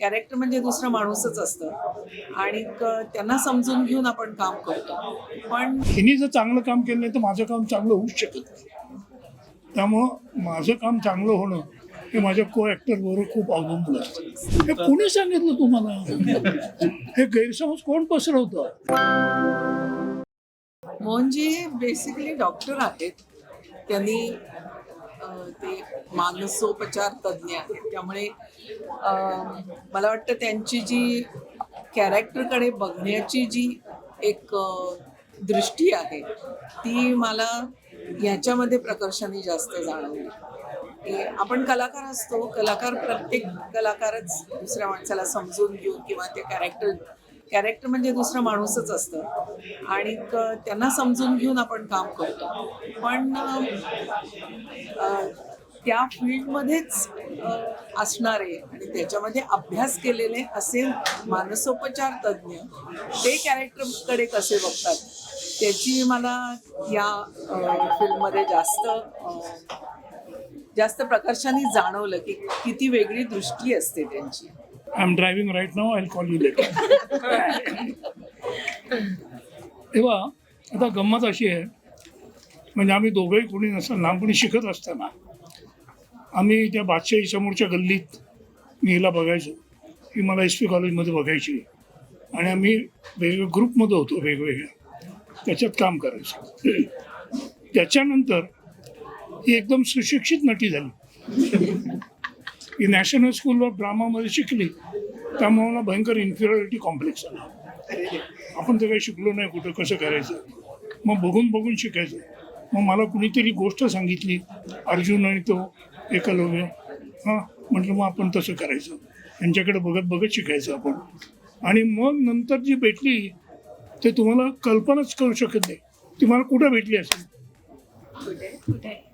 Character म्हणजे दुसरं माणूसच असतं. आणि त्यांना समजून घेऊन आपण काम करतो. पण हिने जर चांगलं काम केलं नाही तर माझं काम चांगलं होऊच शकत नाही. त्यामुळं माझं काम चांगलं होणं हे माझ्या को बरोबर खूप अवलंबून असतं. हे कोणी सांगितलं तुम्हाला? हे गैरसमज कोण पसरवतं? मोहनजी बेसिकली डॉक्टर आहेत. त्यांनी ते मानसोपचार तज्ज्ञ आहेत. त्यामुळे मला वाटतं त्यांची जी कॅरेक्टरकडे बघण्याची जी एक दृष्टी आहे ती मला ह्याच्यामध्ये प्रकर्षाने जास्त जाणवली. की आपण कलाकार असतो कलाकार प्रत्येक कलाकारच दुसऱ्या माणसाला समजून घेऊन किंवा ते कॅरेक्टर कॅरेक्टर म्हणजे दुसरं माणूसच असतं. आणि त्यांना समजून घेऊन आपण काम करतो. पण त्या फील्डमध्येच असणारे आणि त्याच्यामध्ये अभ्यास केलेले असे मानसोपचार तज्ज्ञ ते कॅरेक्टरकडे कसे बघतात त्याची मला या फील्डमध्ये जास्त जास्त प्रकर्षाने जाणवलं की किती वेगळी दृष्टी असते त्यांची. I am driving right now I call you later तेव्हा आता गंमत अशी आहे म्हणजे आम्ही दोघंही कोणी नसताना लहानपणी शिकत असताना आम्ही त्या बादशाही समोरच्या गल्लीत मी हिला बघायचो ही मला एस पी कॉलेजमध्ये बघायची आणि आम्ही वेगवेगळ्या ग्रुपमध्ये होतो वेगवेगळ्या. त्याच्यात काम करायचं. त्याच्यानंतर ही एकदम सुशिक्षित नटी झाली. ही नॅशनल स्कूल ऑफ ड्रामामध्ये शिकली त्यामुळे मला भयंकर इन्फिरियरिटी कॉम्प्लेक्स आला आपण तर काही शिकलो नाही कुठं कसं करायचं? मग बघून बघून शिकायचं. मग मला कुणीतरी गोष्ट सांगितली अर्जुन आणि तो एकलव्य हां म्हटलं मग आपण तसं करायचं. यांच्याकडे बघत बघत शिकायचं आपण. आणि मग नंतर जी भेटली ते तुम्हाला कल्पनाच करू शकत नाही. ती मला कुठं भेटली असेल?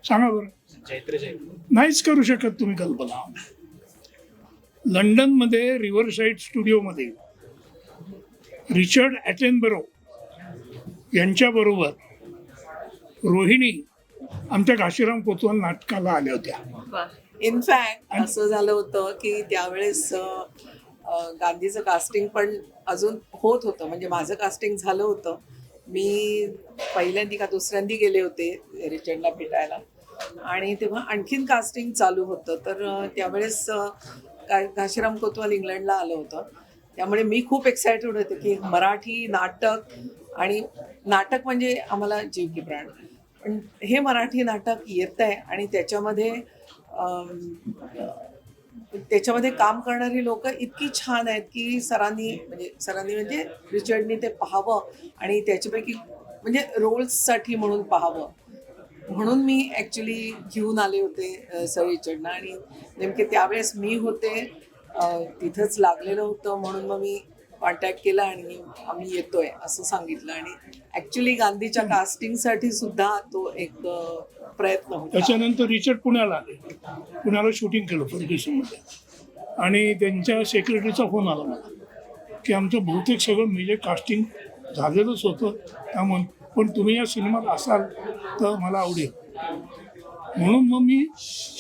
सांगा बरं. नाहीच करू शकत तुम्ही कल्पना. लंडनमध्ये रिव्हर साईड स्टुडिओमध्ये रिचर्ड ॲटेनबरो यांच्याबरोबर रोहिणी आमच्या काशीराम कोतवाल नाटकाला आल्या होत्या. इनफॅक्ट असं झालं होतं की त्यावेळेस गांधीचं कास्टिंग पण अजून होत होतं. म्हणजे माझं कास्टिंग झालं होतं. मी पहिल्यांदी का दुसऱ्यांदी गेले होते रिचर्डला भेटायला. आणि तेव्हा आणखीन कास्टिंग चालू होतं. तर त्यावेळेस का घाशीराम कोतवाल इंग्लंडला आलं होतं. त्यामुळे मी खूप एक्सायटेड होते की मराठी नाटक आणि नाटक म्हणजे आम्हाला जीव की प्राण. पण हे मराठी नाटक येत आहे आणि त्याच्यामध्ये त्याच्यामध्ये काम करणारी लोक इतकी छान आहेत की सरांनी म्हणजे सरांनी म्हणजे रिचर्डनी ते पाहावं आणि त्याच्यापैकी म्हणजे रोल्ससाठी म्हणून पाहावं. म्हणून मी ॲक्च्युली घेऊन आले होते रिचर्डना आणि नेमके त्यावेळेस मी होते तिथंच लागलेलं होतं म्हणून मग मी कॉन्टॅक्ट केला आणि आम्ही येतोय असं सांगितलं. आणि ॲक्च्युली गांधीच्या कास्टिंगसाठी सुद्धा तो एक प्रयत्न होता. त्याच्यानंतर रिचर्ड पुण्याला आले. पुण्याला शूटिंग केलं फर्ग्युसनमध्ये आणि त्यांच्या सेक्रेटरीचा फोन आला मला की आमचं बहुतेक सगळं म्हणजे कास्टिंग झालेलंच होतं. त्यामुळे पण तुम्ही या सिनेमात असाल तर मला आवडेल. म्हणून मग मी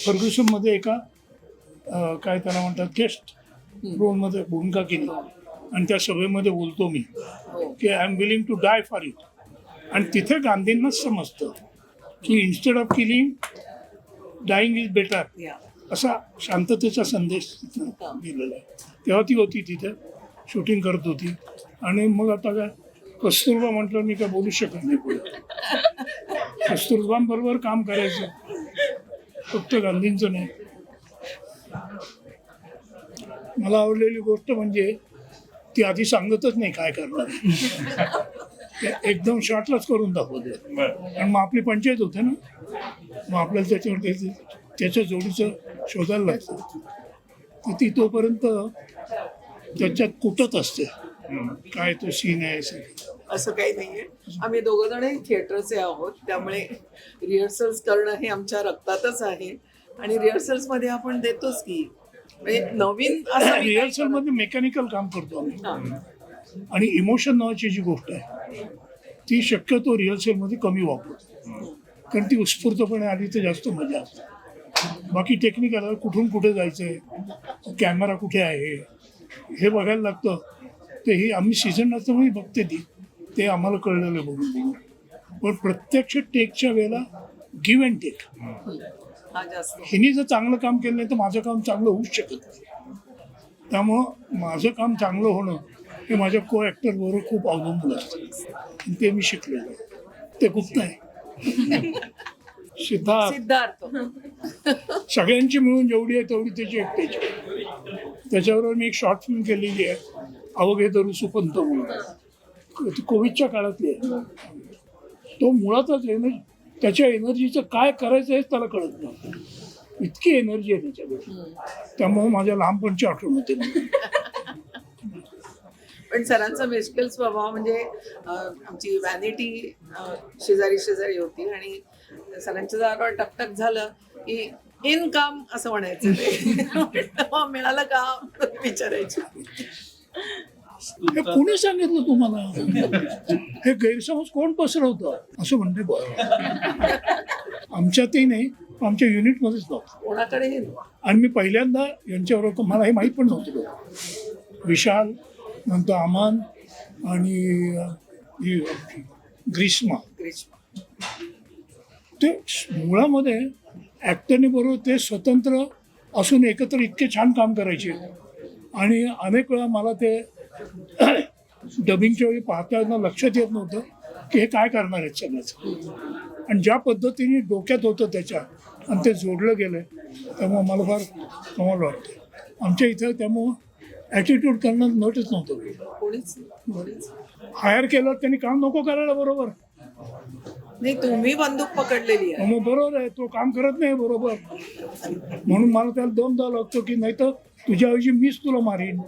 फर्ग्युसनमध्ये एका काय त्याला म्हणतात गेस्ट रोलमध्ये भूमिका केली. आणि त्या सभेमध्ये बोलतो मी की I am willing to die for it आणि तिथे गांधींनाच समजतं की instead of killing dying is better असा शांततेचा संदेश तिथं दिलेला आहे. तेव्हा ती होती तिथे शूटिंग करत होती. आणि मग आता काय कस्तुरबा म्हटलं मी काय बोलू शकत नाही पुढे. कस्तुरबांबरोबर काम करायचं. फक्त गांधींचं नाही. मला आवडलेली गोष्ट म्हणजे ती आधी सांगतच नाही काय करणार. एकदम शॉर्टलाच करून दाखवते. आणि मग आपली पंचायत होते ना मग आपल्याला त्याच्यावर त्याच्या जोडीचं शोधायला लागतं. तर ती तोपर्यंत त्याच्यात कुटत असते. काय तो सीन आहे सगळं. असं काही नाहीये. आम्ही दोघं जण थिएटरचे आहोत. त्यामुळे रिहर्सल्स करणं हे आमच्या रक्तातच आहे. आणि रिहर्सल्समध्ये आपण देतोच की म्हणजे नवीन असं मी काही रिहर्सलमध्ये मेकॅनिकल काम करतो आम्ही. आणि इमोशन नावाची जी गोष्ट आहे ती शक्यतो रिहर्सलमध्ये कमी वापरतो. कारण ती उत्स्फूर्तपणे आली तर जास्त मजा असते. बाकी टेक्निकल कुठून कुठे जायचंय कॅमेरा कुठे आहे हे बघायला लागतं. ते ही आम्ही सीझन असल्यामुळे बघते ती. ते आम्हाला कळलेलं बघून पण प्रत्यक्ष टेकच्या वेळेला गिव्ह अँड टेक हिने जर चांगलं काम केलं नाही तर माझं काम चांगलं होऊच शकत नाही. त्यामुळं माझं काम चांगलं होणं हे माझ्या को ॲक्टर बरोबर खूप अवलंबून असतं. ते मी शिकलेलो आहे. ते गुप्त आहे. सिद्धार्थ. सिद्धार्थ. सगळ्यांची मिळून जेवढी आहे तेवढी त्याची एकट्याची त्याच्याबरोबर मी एक शॉर्ट फिल्म केलेली आहे. अवघे दरू सुपंत म्हणून. ती कोविडच्या काळातली आहे. तो मुळातच एनर्जी त्याच्या एनर्जीचं काय करायचं हेच त्याला कळत नाही इतकी एनर्जी आहे त्याच्याकडे त्यामुळे माझ्या लहानपणची आठवण होते पण सरांचा मिस्कल स्वभाव म्हणजे आमची व्हॅनिटी शेजारी शेजारी होती आणि सरांच्या जरा टकटक झालं की इन काम असं म्हणायचं. तेव्हा मिळालं काम विचारायचं. हे कोणी सांगितलं तुम्हाला? हे गैरसमज कोण पसरवतं? असं म्हणते आमच्यातही नाही आमच्या युनिटमध्येच नव्हतं कोणाकडे आणि मी पहिल्यांदा यांच्याबरोबर मला हे माहीत पण नव्हतं विशाल नंतर अमान आणि ही ग्रीष्मा. ते मुळामध्ये ॲक्टरने बरोबर ते स्वतंत्र असून एकत्र इतके छान काम करायचे. आणि अनेक वेळा मला ते डबिंगच्या वेळी पाहताना लक्षात येत नव्हतं की हे काय करणार आहेत सगळंच. आणि ज्या पद्धतीने डोक्यात होतं त्याच्या आणि ते जोडलं गेलं त्यामुळं मला फार कमाल वाटतं आमच्या इथं त्यामुळं ॲटिट्यूड करणं नटच नव्हतं. हायर केलं त्यांनी काम नको करायला बरोबर. नाही तुम्ही बंदूक पकडलेली आहे. मग बरोबर आहे तो काम करत नाही बरोबर. म्हणून मला त्याला दोनदा लागतो की नाही तर तुझ्याऐवजी मीच तुला मारीन.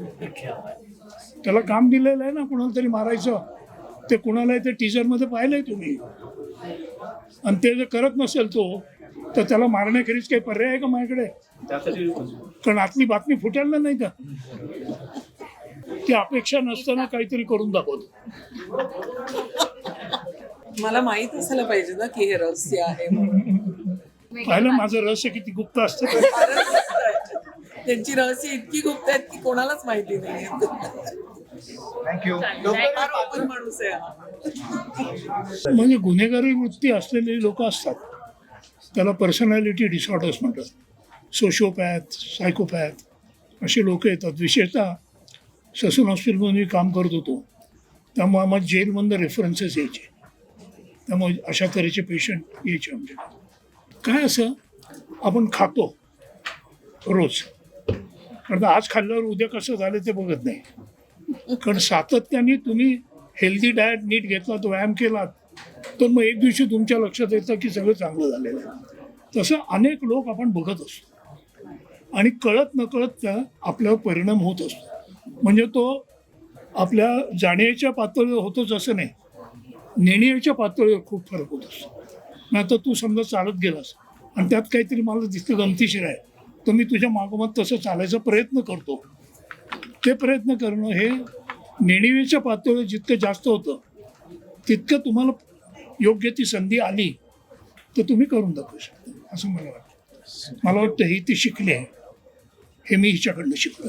त्याला काम दिलेलं आहे ना कुणाला तरी मारायचं. ते कुणाला ते टीचरमध्ये पाहिलंय तुम्ही. आणि ते जर करत नसेल तो तर त्याला मारण्याखेरीज काही पर्याय आहे का माझ्याकडे? कारण आतली बातमी फुटायला नाही का ती अपेक्षा नसताना काहीतरी करून दाखवतो. मला माहीत असायला पाहिजे ना की हे रहस्य आहे म्हणून. पाहिलं माझं रहस्य किती गुप्त असतं. फारच गुप्त आहे. त्यांची रहस्य इतकी गुप्त आहेत की कोणालाच माहिती नाही थँक्यू फार ओपन माणूस आहे हा. म्हणजे गुन्हेगारी वृत्ती असलेले लोक असतात. त्याला पर्सनॅलिटी डिसऑर्डर्स म्हणतात. सोशिओपॅथ सायकोपॅथ असे लोक येतात. विशेषतः ससून हॉस्पिटलमध्ये मी काम करत होतो. त्यामुळे आम्हाला जेलमधनं रेफरन्सेस यायचे. त्यामुळे अशा तऱ्हेचे पेशंट यायचे आमच्याकडे. काय असं? आपण खातो रोज. कारण आज खाल्ल्यावर उद्या कसं झालं ते बघत नाही. कारण सातत्याने तुम्ही हेल्दी डाएट नीट घेतलात व्यायाम केलात तर मग एक दिवशी तुमच्या लक्षात येतं की सगळं चांगलं झालेलं आहे. तसं अनेक लोक आपण बघत असतो. आणि कळत नकळत त्या आपल्यावर परिणाम होत असतो. म्हणजे तो आपल्या जाण्याच्या पातळीवर होतोच असं नाही. नेणीवेच्या पातळीवर खूप फरक होत असतो. मग आता तू समजा चालत गेलास आणि त्यात काहीतरी मला दिसतं गमतीशीर आहे तर मी तुझ्या मागोमाग तसं चालायचा प्रयत्न करतो. ते प्रयत्न करणं हे नेणिवेच्या पातळीवर जितकं जास्त होतं तितकं तुम्हाला योग्य ती संधी आली तर तुम्ही करून दाखवू शकता असं मला वाटतं. मला वाटतं ही ती शिकली आहे. हे मी हिच्याकडनं शिकलो